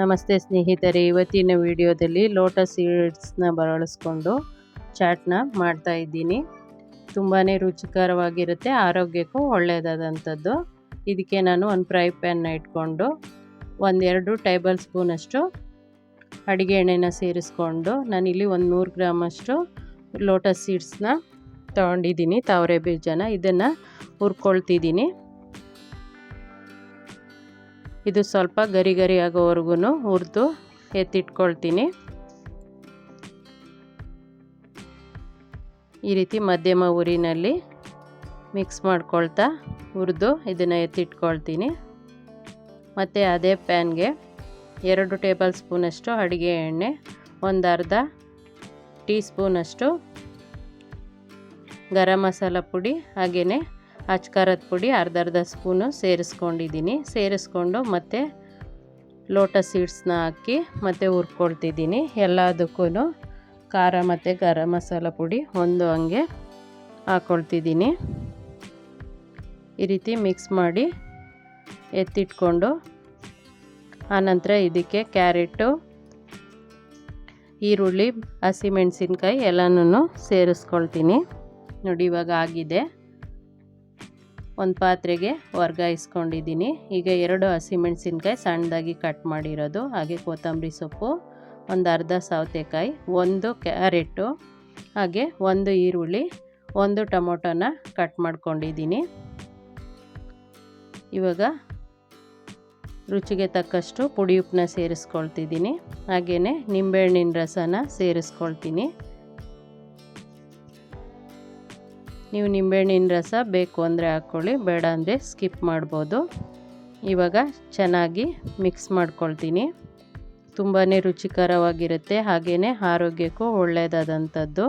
ನಮಸ್ತೆ ಸ್ನೇಹಿತರೆ, ಇವತ್ತಿನ ವಿಡಿಯೋದಲ್ಲಿ ಲೋಟಸ್ ಸೀಡ್ಸ್ನ ಬಳಸ್ಕೊಂಡು ಚಾಟ್ನ ಮಾಡ್ತಾ ಇದ್ದೀನಿ. ತುಂಬಾ ರುಚಿಕರವಾಗಿರುತ್ತೆ, ಆರೋಗ್ಯಕ್ಕೂ ಒಳ್ಳೆಯದಾದಂಥದ್ದು. ಇದಕ್ಕೆ ನಾನು ಒಂದು ಫ್ರೈ ಪ್ಯಾನ್ನ ಇಟ್ಕೊಂಡು ಒಂದೆರಡು ಟೇಬಲ್ ಸ್ಪೂನಷ್ಟು ಅಡುಗೆ ಎಣ್ಣೆನ ಸೇರಿಸ್ಕೊಂಡು ನಾನಿಲ್ಲಿ ಒಂದು ನೂರು ಗ್ರಾಮಷ್ಟು ಲೋಟಸ್ ಸೀಡ್ಸ್ನ ತೊಗೊಂಡಿದ್ದೀನಿ, ತಾವರೆ ಬೀಜನ. ಇದನ್ನು ಹುರ್ಕೊಳ್ತಿದ್ದೀನಿ. ಇದು ಸ್ವಲ್ಪ ಗರಿ ಗರಿ ಆಗೋವರೆಗೂ ಹುರಿದು ಎತ್ತಿಟ್ಕೊಳ್ತೀನಿ. ಈ ರೀತಿ ಮಧ್ಯಮ ಉರಿನಲ್ಲಿ ಮಿಕ್ಸ್ ಮಾಡ್ಕೊಳ್ತಾ ಹುರಿದು ಇದನ್ನು ಎತ್ತಿಟ್ಕೊಳ್ತೀನಿ. ಮತ್ತು ಅದೇ ಪ್ಯಾನ್ಗೆ ಎರಡು ಟೇಬಲ್ ಸ್ಪೂನಷ್ಟು ಅಡುಗೆ ಎಣ್ಣೆ, ಒಂದು ಅರ್ಧ ಟೀ ಸ್ಪೂನಷ್ಟು ಗರಂ ಮಸಾಲ ಪುಡಿ ಹಾಗೆಯೇ ಅಚ್ಕಾರದ ಪುಡಿ ಅರ್ಧ ಅರ್ಧ ಸ್ಪೂನು ಸೇರಿಸ್ಕೊಂಡಿದ್ದೀನಿ. ಸೇರಿಸ್ಕೊಂಡು ಮತ್ತು ಲೋಟಸ್ ಸೀಡ್ಸ್ನ ಹಾಕಿ ಮತ್ತು ಹುರ್ಕೊಳ್ತಿದ್ದೀನಿ. ಎಲ್ಲದಕ್ಕೂ ಖಾರ ಮತ್ತು ಗರಂ ಮಸಾಲ ಪುಡಿ ಒಂದು ಹಂಗೆ ಹಾಕ್ಕೊಳ್ತಿದ್ದೀನಿ ಈ ರೀತಿ ಮಿಕ್ಸ್ ಮಾಡಿ ಎತ್ತಿಟ್ಕೊಂಡು ಆನಂತರ ಇದಕ್ಕೆ ಕ್ಯಾರೆಟು, ಈರುಳ್ಳಿ ಹಸಿಮೆಣಸಿನ್ಕಾಯಿ ಎಲ್ಲನೂ ಸೇರಿಸ್ಕೊಳ್ತೀನಿ. ನೋಡಿ ಇವಾಗ ಆಗಿದೆ. ಒಂದು ಪಾತ್ರೆಗೆ ವರ್ಗಾಯಿಸ್ಕೊಂಡಿದ್ದೀನಿ ಈಗ ಎರಡು ಹಸಿಮೆಣಸಿನ್ಕಾಯಿ ಸಣ್ಣದಾಗಿ ಕಟ್ ಮಾಡಿರೋದು, ಹಾಗೆ ಕೊತ್ತಂಬರಿ ಸೊಪ್ಪು, ಒಂದು ಅರ್ಧ ಸೌತೆಕಾಯಿ ಒಂದು ಕ್ಯಾರೆಟು, ಹಾಗೆ ಒಂದು ಈರುಳ್ಳಿ, ಒಂದು ಟೊಮೊಟೊನ ಕಟ್ ಮಾಡ್ಕೊಂಡಿದ್ದೀನಿ. ಇವಾಗ ರುಚಿಗೆ ತಕ್ಕಷ್ಟು ಪುಡಿ ಉಪ್ಪನ್ನ ಸೇರಿಸ್ಕೊಳ್ತಿದ್ದೀನಿ. ಹಾಗೆಯೇ ನಿಂಬೆಹಣ್ಣಿನ ರಸನ ಸೇರಿಸ್ಕೊಳ್ತೀನಿ. ನೀವು ನಿಂಬೆಹಣ್ಣಿನ ರಸ ಬೇಕು ಅಂದರೆ ಹಾಕ್ಕೊಳ್ಳಿ, ಬೇಡ ಅಂದರೆ ಸ್ಕಿಪ್ ಮಾಡ್ಬೋದು. ಇವಾಗ ಚೆನ್ನಾಗಿ ಮಿಕ್ಸ್ ಮಾಡ್ಕೊಳ್ತೀನಿ. ತುಂಬಾ ರುಚಿಕರವಾಗಿರುತ್ತೆ ಹಾಗೆಯೇ ಆರೋಗ್ಯಕ್ಕೂ ಒಳ್ಳೆಯದಾದಂಥದ್ದು.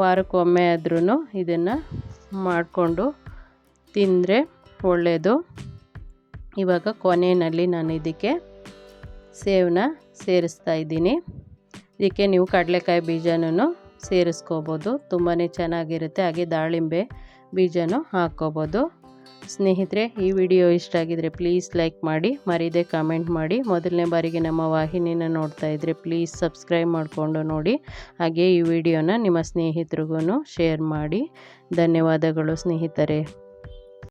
ವಾರಕ್ಕೊಮ್ಮೆ ಆದ್ರೂ ಇದನ್ನು ಮಾಡಿಕೊಂಡು ತಿಂದರೆ ಒಳ್ಳೆಯದು ಇವಾಗ ಕೊನೆಯಲ್ಲಿ ನಾನು ಇದಕ್ಕೆ ಸೇವನ್ನ ಸೇರಿಸ್ತಾ ಇದ್ದೀನಿ. ಇದಕ್ಕೆ ನೀವು ಕಡಲೆಕಾಯಿ ಬೀಜನೂ ಸೇರಿಸ್ಕೋಬೋದು. ತುಂಬಾ ಚೆನ್ನಾಗಿರುತ್ತೆ. ಹಾಗೆ ದಾಳಿಂಬೆ ಬೀಜನೂ ಹಾಕ್ಕೋಬೋದು. ಸ್ನೇಹಿತರೆ, ಈ ವಿಡಿಯೋ ಇಷ್ಟ ಆಗಿದರೆ ಪ್ಲೀಸ್ ಲೈಕ್ ಮಾಡಿ, ಮರೀದೆ ಕಾಮೆಂಟ್ ಮಾಡಿ. ಮೊದಲನೇ ಬಾರಿಗೆ ನಮ್ಮ ವಾಹಿನಿನ ನೋಡ್ತಾ ಇದ್ದರೆ ಪ್ಲೀಸ್ ಸಬ್ಸ್ಕ್ರೈಬ್ ಮಾಡಿಕೊಂಡು ನೋಡಿ. ಹಾಗೆ ಈ ವಿಡಿಯೋನ ನಿಮ್ಮ ಸ್ನೇಹಿತರಿಗೂ ಶೇರ್ ಮಾಡಿ. ಧನ್ಯವಾದಗಳು ಸ್ನೇಹಿತರೆ.